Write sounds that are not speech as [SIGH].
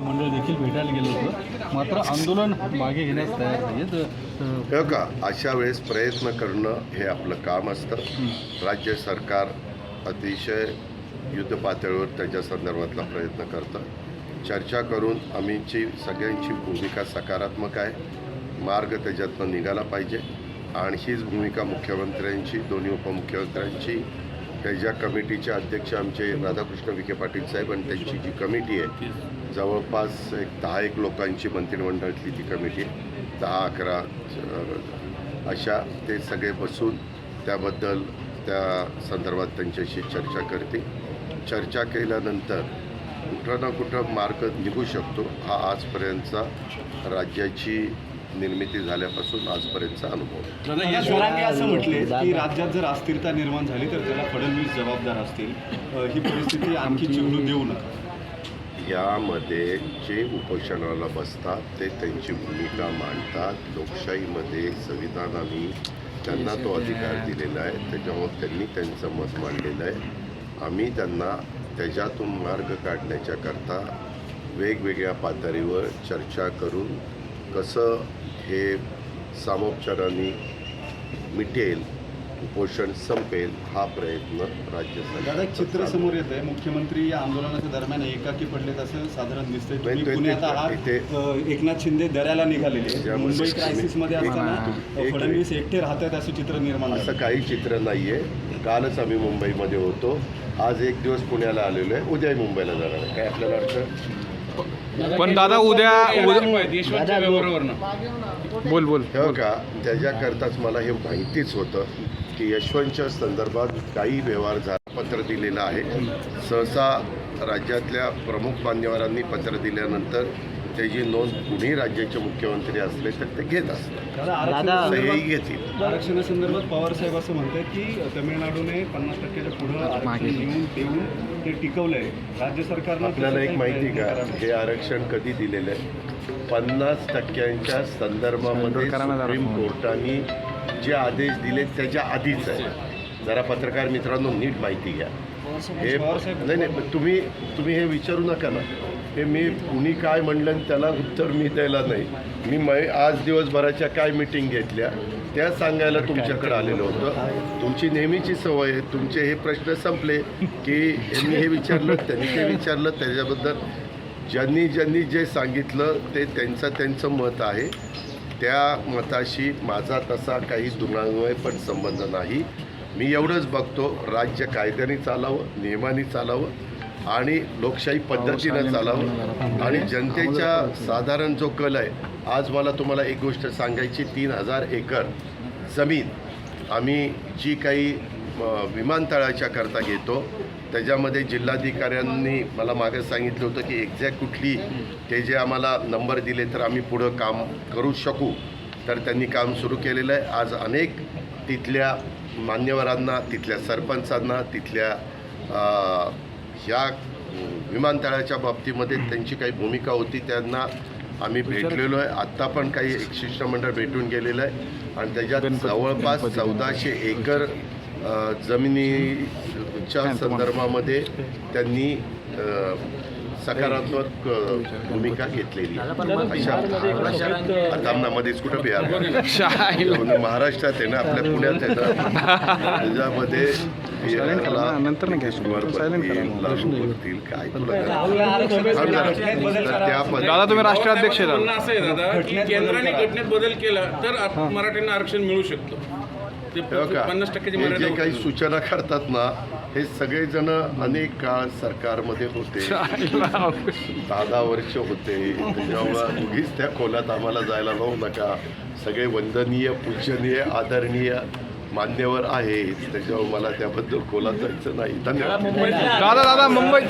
मंडळ देखील भेटायला गेलं होतं. मात्र आंदोलन मागे घेण्यास तयार नाही का अशा वेळेस प्रयत्न करणं हे आपलं काम असतं. राज्य सरकार अतिशय युद्ध पातळीवर त्याच्या संदर्भातला प्रयत्न करतं. चर्चा करून आम्हीची सगळ्यांची भूमिका सकारात्मक आहे. मार्ग त्याच्यातनं निघाला पाहिजे. आणि हीच भूमिका मुख्यमंत्र्यांची दोन्ही उपमुख्यमंत्र्यांची त्याच्या कमिटीचे अध्यक्ष आमचे राधाकृष्ण विखे पाटील साहेब आणि त्यांची जी कमिटी आहे जवळपास एक दहा एक लोकांची मंत्रिमंडळातली ती कमिटी आहे. दहा अकरा अशा ते सगळे बसून त्याबद्दल त्या संदर्भात त्यांच्याशी चर्चा करते चर्चा केल्यानंतर कुठं ना कुठं मार्ग निघू शकतो हा आजपर्यंतचा राज्याची निर्मिती झाल्यापासून आजपर्यंतचा अनुभव. दादा यशवरांनी असं म्हटले की राज्यात जर अस्थिरता निर्माण झाली तर त्याला फडणवीस जबाबदार असतील. ही परिस्थिती आणखी चिवडू देऊ नका. यामध्ये जे उपोषणाला बसतात ते त्यांची भूमिका मांडतात. लोकशाहीमध्ये संविधानाने त्यांना तो अधिकार दिलेला आहे. त्याच्यामुळे त्यांनी त्यांचं मत मांडलेलं आहे. आम्ही त्यांना त्याच्यातून मार्ग काढण्याच्याकरता वेगवेगळ्या पातळीवर चर्चा करून कसं हे सामोपचाराने मिटेल उपोषण संपेल हा प्रयत्न राज्य दादा एक चित्र सरकार समोर येत आहे मुख्यमंत्री या आंदोलनाच्या दरम्यान एकाकी पडलेत असं साधारण दिसतंय. एकनाथ शिंदे दऱ्याला निघालेले मुंबई क्रायसिसमध्ये असताना एक- एक- फडणवीस एकटे राहत आहेत असं चित्र निर्माण असं काही चित्र नाही आहे कालच आम्ही मुंबईमध्ये होतो. आज एक दिवस पुण्याला आलेलो आहे. उद्याही मुंबईला जाणार आहे. काय आपल्याला अडचण पण दादा उद्या बोल बोल हे का? त्याच्याकरताच मला हे माहितीच होतं की यशवंतच्या संदर्भात काही व्यवहार झाला. पत्र दिलेलं आहे. सहसा राज्यातल्या प्रमुख मान्यवरांनी पत्र दिल्यानंतर त्याची नोंद कुणी राज्याचे मुख्यमंत्री असले तर ते घेत असतात. घेतील. आरक्षणासंदर्भात पवार साहेब असं म्हणतात की तमिळनाडूने पन्नास टक्क्याच्या पुढं आरक्षण येऊन देऊन ते टिकवलंय. राज्य सरकारनं आपल्याला एक माहिती का. हे आरक्षण कधी दिलेलं आहे? पन्नास टक्क्यांच्या संदर्भामध्ये करा ना जरा सुप्रीम. कोर्टाने जे आदेश दिले त्याच्या आधीच आहे. जरा पत्रकार मित्रांनो नीट माहिती घ्या. हे नाही नाही तुम्ही तुम्ही हे विचारू नका ना. हे मी कुणी काय म्हणलं आणि त्याला उत्तर मी द्यायला नाही. मी मै आज दिवसभराच्या काय मिटिंग घेतल्या त्या सांगायला तुमच्याकडे आलेलं होतं. तुमची नेहमीची सवय आहे तुमचे हे प्रश्न संपले की यांनी हे विचारलं त्यांनी ते विचारलं त्याच्याबद्दल ज्यांनी ज्यांनी जे सांगितलं ते त्यांचं त्यांचं मत आहे. त्या मताशी माझा तसा काही दुरान्वय पण संबंध नाही. मी एवढंच बघतो राज्य कायद्याने चालावं नियमाने चालावं. आणि लोकशाही पद्धतीनं चालावं आणि जनतेच्या साधारण जो कल आहे आज मला तुम्हाला एक गोष्ट सांगायची तीन हजार एकर जमीन आम्ही जी काही विमानतळाच्या करता घेतो त्याच्यामध्ये जिल्हाधिकाऱ्यांनी मला मागे सांगितलं होतं की एक्झॅक्ट कुठली ते जे आम्हाला नंबर दिले तर आम्ही पुढं काम करू शकू. तर त्यांनी काम सुरू केलेलं आहे. आज अनेक तिथल्या मान्यवरांना तिथल्या सरपंचांना तिथल्या ह्या विमानतळाच्या बाबतीमध्ये त्यांची काही भूमिका होती त्यांना आम्ही भेटलेलो आहे. आत्ता पण काही एक शिष्टमंडळ भेटून गेलेलं आहे. आणि त्याच्यात जवळपास चौदाशे एकर जमिनीच्या संदर्भामध्ये त्यांनी सकारात्मक भूमिका घेतलेली मध्येच कुठं बिहार? [LAUGHS] शाहील म्हणजे महाराष्ट्रात आहे ना आपल्या पुण्यात आहे [LAUGHS] ना त्याच्यामध्ये दादा तुम्ही राष्ट्राध्यक्ष केंद्राने घटनेत बदल केला तर आप- मराठ्यांना आरक्षण मिळू शकतं. ते हो? पन्नास टक्क्याची हे मर्यादा जे काही. सूचना करतात ना हे सगळेजण अनेक काळ सरकारमध्ये होते. [LAUGHS] दहा दहा वर्ष होते. त्याच्यामुळं उगीच त्या खोलात आम्हाला जायला लावू नका. सगळे वंदनीय पूजनीय आदरणीय मान्यवर आहेत. त्याच्यावर मला त्याबद्दल खोलात जायचं नाही. धन्यवाद. दादा दादा मुंबईत